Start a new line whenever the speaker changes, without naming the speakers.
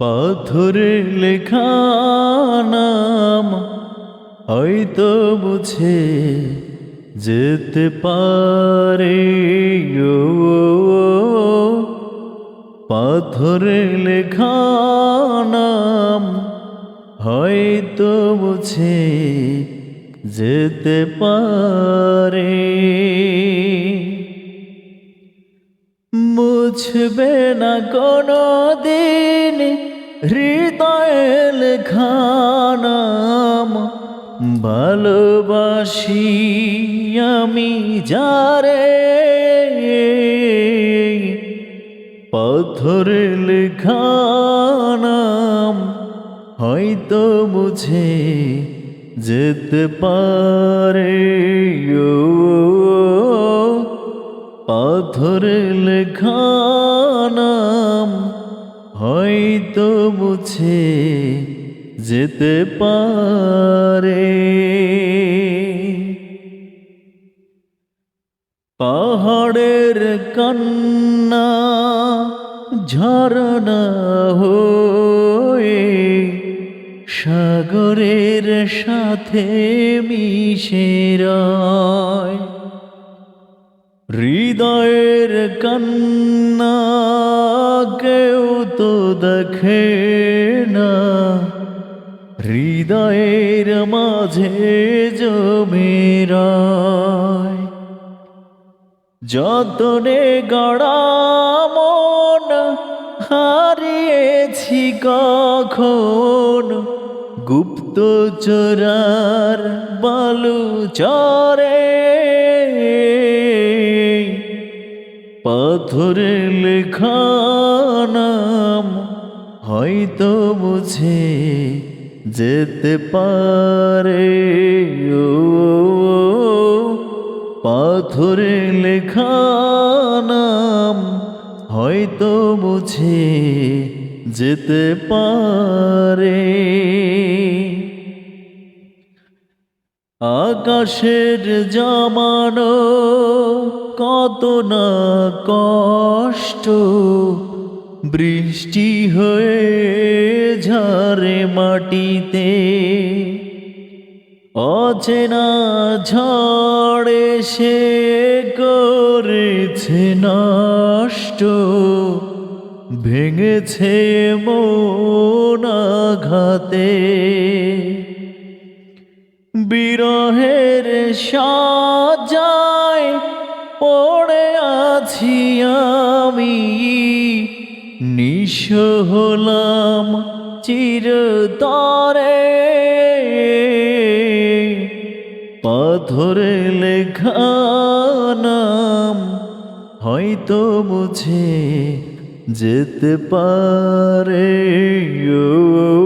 পাথরে লেখা নাম হয়তো মুছে যেতে পারে। পাথরে লেখা নাম হয়তো মুছে যেতে পারে। মুছবে না কোনো দিন হৃদয়ের লেখানাম ভালোবাসি আমি যারে। পাথরে লেখানাম হয়তো মুছে যেতে পারে। ও পাথরে লেখা হয়তো মুছে যেতে পারে। পাহাড়ের কান্না ঝরনা হয়ে সাগরের সাথে মিশে হৃদয়ের কান্না কেউ তো দেখে না। হৃদয়ের মাঝে জমেরায় যতনে গড়া মন হারিয়েছি কখন, গুপ্ত চোরার বালু চরে পাথরে লেখা নাম হয়তো মুছে যেতে পারে। ও, পাথরে লেখা নাম হয়তো মুছে যেতে পারে। আকাশের জামানো কত না কষ্ট। বৃষ্টি হয়ে ঝরে মাটিতে। অচেনা ঝড়ে সে করেছে নষ্ট। ভেঙেছে মন আঘাতে। বিরহের সাজায় পড়ে আছি আমি। নিঃস হলাম চিরতরে। পাথরে লেখা নাম হয়তো মুছে যেতে পারে। ও